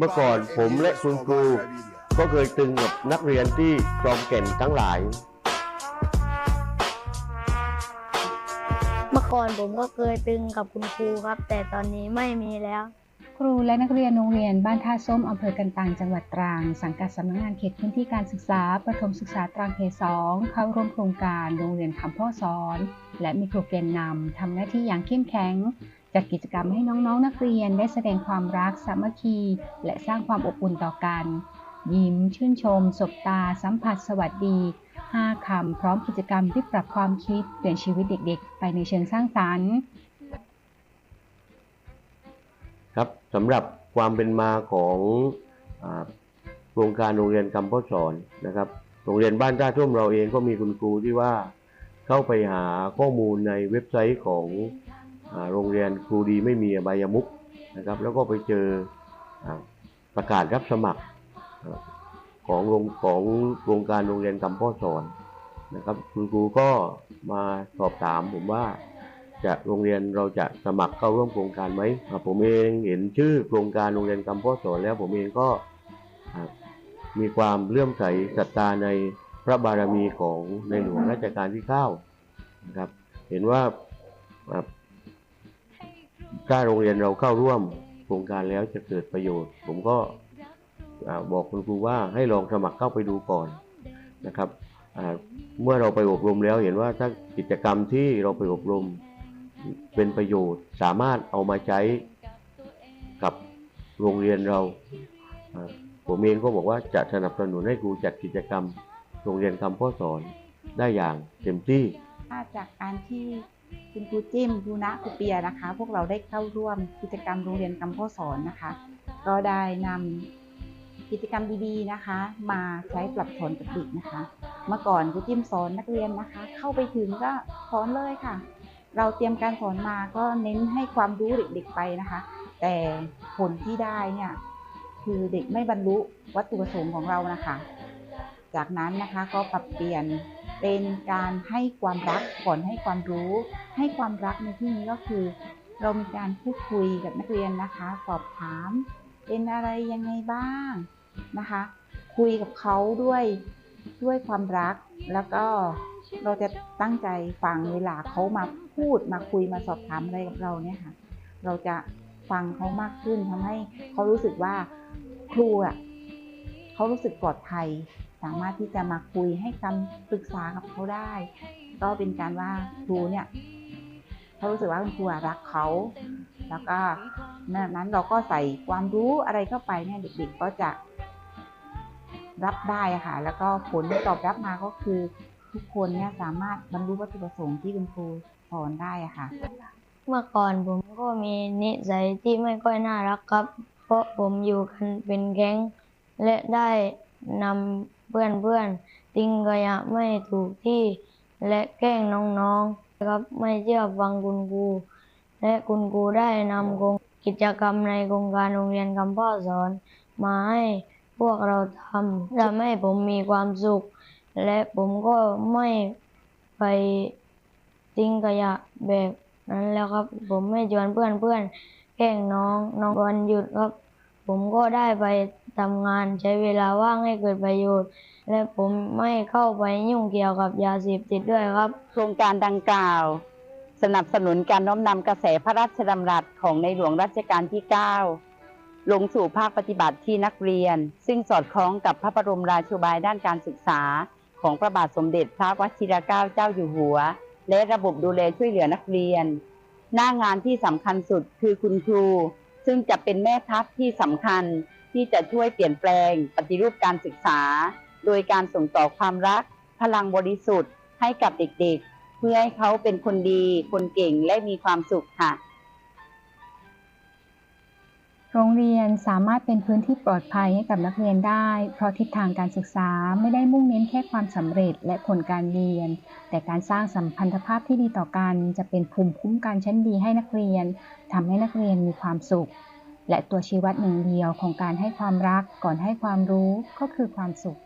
เมื่อก่อนผมและคุณครู ก็เคยตึงกับนักเรียนที่คลองแก่นทั้งหลาย เมื่อก่อนผมก็เคยตึงกับคุณครูครับ แต่ตอนนี้ไม่มีแล้ว ครูและนักเรียนโรงเรียนบ้านท่าส้มอำเภอกันตังจังหวัดตรัง สังกัดสำนักงานเขตพื้นที่การศึกษาประถมศึกษาตรังเขตสองเข้าร่วมโครงการโรงเรียนคำพ่อสอน และมีครูเกณฑ์นำทำหน้าที่อย่างเข้มแข็ง จัดกิจกรรมให้น้องๆ นักเรียนได้แสดงความรักสามัคคี และสร้างความอบอุ่นต่อกัน ยิ้ม ชื่นชม สบตา สัมผัส สวัสดี 5 คำ พร้อมกิจกรรมที่ปรับความคิด เปลี่ยนชีวิตเด็กๆ ไปในเชิงสร้างสรรค์ ครับสำหรับความเป็นมาของอโครงการโรงเรียนคำพ่อสอนนะครับ โรงเรียนบ้านท่าทุ่มเราเองก็มีคุณครูที่ว่าเข้าไปหาข้อมูลในเว็บไซต์ของ โรงเรียนครูดีไม่มีอบายมุกนะครับ แล้วก็ไปเจอประกาศรับสมัครของโรงของโครงการโรงเรียนคำพ่อสอนนะครับ คุณครูก็มาสอบถามผมว่าจะโรงเรียนเราจะสมัครเข้าร่วมโครงการไหมผมเองเห็นชื่อโครงการโรงเรียนคำพ่อสอนแล้วผมเองก็มีความเลื่อมใสศรัทธาในพระบารมีของในหลวงรัชกาลที่ 9 นะครับ เห็นว่า ถ้าโรงเรียนเราเข้าร่วมโครงการแล้วจะเกิดประโยชน์ ผมก็บอกคุณครูว่าให้ลองสมัครเข้าไปดูก่อนนะครับเมื่อเราไปอบรมแล้วเห็นว่าถ้ากิจกรรมที่เราไปอบรมเป็นประโยชน์ สามารถเอามาใช้กับโรงเรียนเราอ่าผมเองก็บอกว่าจะสนับสนุนให้ครูจัดกิจกรรม โรงเรียนคำพ่อสอนได้อย่างเต็มที่ถ้าจากการที่ คุณครูจิ้มครูณะครูเปียนะคะ พวกเราได้เข้าร่วมกิจกรรมโรงเรียนกำพ่อสอนนะคะ ก็ได้นำกิจกรรมดีๆนะคะ มาใช้ปรับสอนกับเด็กนะคะ เมื่อก่อนครูจิ้มสอนนักเรียนนะคะ เข้าไปถึงก็สอนเลยค่ะ เราเตรียมการสอนมาก็เน้นให้ความรู้เด็กๆไปนะคะ แต่ผลที่ได้เนี่ยคือเด็กไม่บรรลุวัตถุประสงค์ของเรานะคะ จากนั้นนะคะก็ปรับเปลี่ยน เป็นการให้ความรักก่อนให้ความรู้ ให้ความรักในที่นี้ก็คือ เรามีการพูดคุยกับนักเรียนนะคะ สอบถาม เป็นอะไรยังไงบ้างนะคะ คุยกับเขาด้วยด้วยความรักแล้วก็เราจะตั้งใจฟังเวลาเขามาพูดมาคุยมาสอบถามอะไรกับเราเนี่ยค่ะ เราจะฟังเขามากขึ้นทำให้เขารู้สึกว่าครูอะเขารู้สึกปลอดภัย สามารถที่จะมาคุยให้คำปรึกษากับเขาได้ ก็เป็นการว่าครูเนี่ยเขารู้สึกว่าคุณครูรักเขา แล้วก็นั้นเราก็ใส่ความรู้อะไรเข้าไปเนี่ยเด็กๆก็จะรับได้ค่ะ แล้วก็ผลตอบรับมาก็คือทุกคนเนี่ยสามารถบรรลุวัตถุประสงค์ที่คุณครูสอนได้ค่ะ เมื่อก่อนผมก็มีนิสัยที่ไม่ค่อยน่ารักครับ เพราะผมอยู่กันเป็นแก๊งและได้ นำเพื่อนเพื่อนๆทิ้งขยะไม่ถูกที่ และแกล้งน้องๆครับไม่เชื่อฟังคุณครูและคุณครูได้นำโครงกิจกรรมในโครงการโรงเรียนคำพ่อสอน มาให้พวกเราทำทำให้ผมมีความสุข และผมก็ไม่ไปทิ้งขยะแบบนั้นแล้วครับ ผมไม่ชวนเพื่อนเพื่อนแกล้งน้องน้องวันหยุดครับ ผมก็ได้ไป ทำงาน ใช้เวลาว่างให้เกิดประโยชน์ และผมไม่เข้าไปยุ่งเกี่ยวกับยาเสพติดด้วยครับ โครงการดังกล่าว สนับสนุนการน้อมนำกระแสพระราชดำรัสของในหลวงรัชกาลที่ 9 ลงสู่ภาคปฏิบัติที่นักเรียน ซึ่งสอดคล้องกับพระบรมราชูบายด้านการศึกษา ของพระบาทสมเด็จพระวชิรเกล้าเจ้าอยู่หัว และระบบดูแลช่วยเหลือนักเรียน หน้างานที่สำคัญสุดคือคุณครูซึ่งจะเป็นแม่ทัพที่สำคัญ ที่จะช่วยเปลี่ยนแปลงปฏิรูปการศึกษา โดยการส่งต่อความรัก พลังบริสุทธิ์ให้กับเด็กๆ เพื่อให้เขาเป็นคนดี คนเก่งและมีความสุขค่ะ โรงเรียนสามารถเป็นพื้นที่ปลอดภัยให้กับนักเรียนได้ เพราะทิศทางการศึกษาไม่ได้มุ่งเน้นแค่ความสำเร็จและผลการเรียน แต่การสร้างสัมพันธภาพที่ดีต่อกัน จะเป็นภูมิคุ้มกันชั้นดีให้นักเรียนทำให้นักเรียนมีความสุข และตัวชี้วัดหนึ่งเดียวของการให้ความรักก่อนให้ความรู้ก็คือความสุข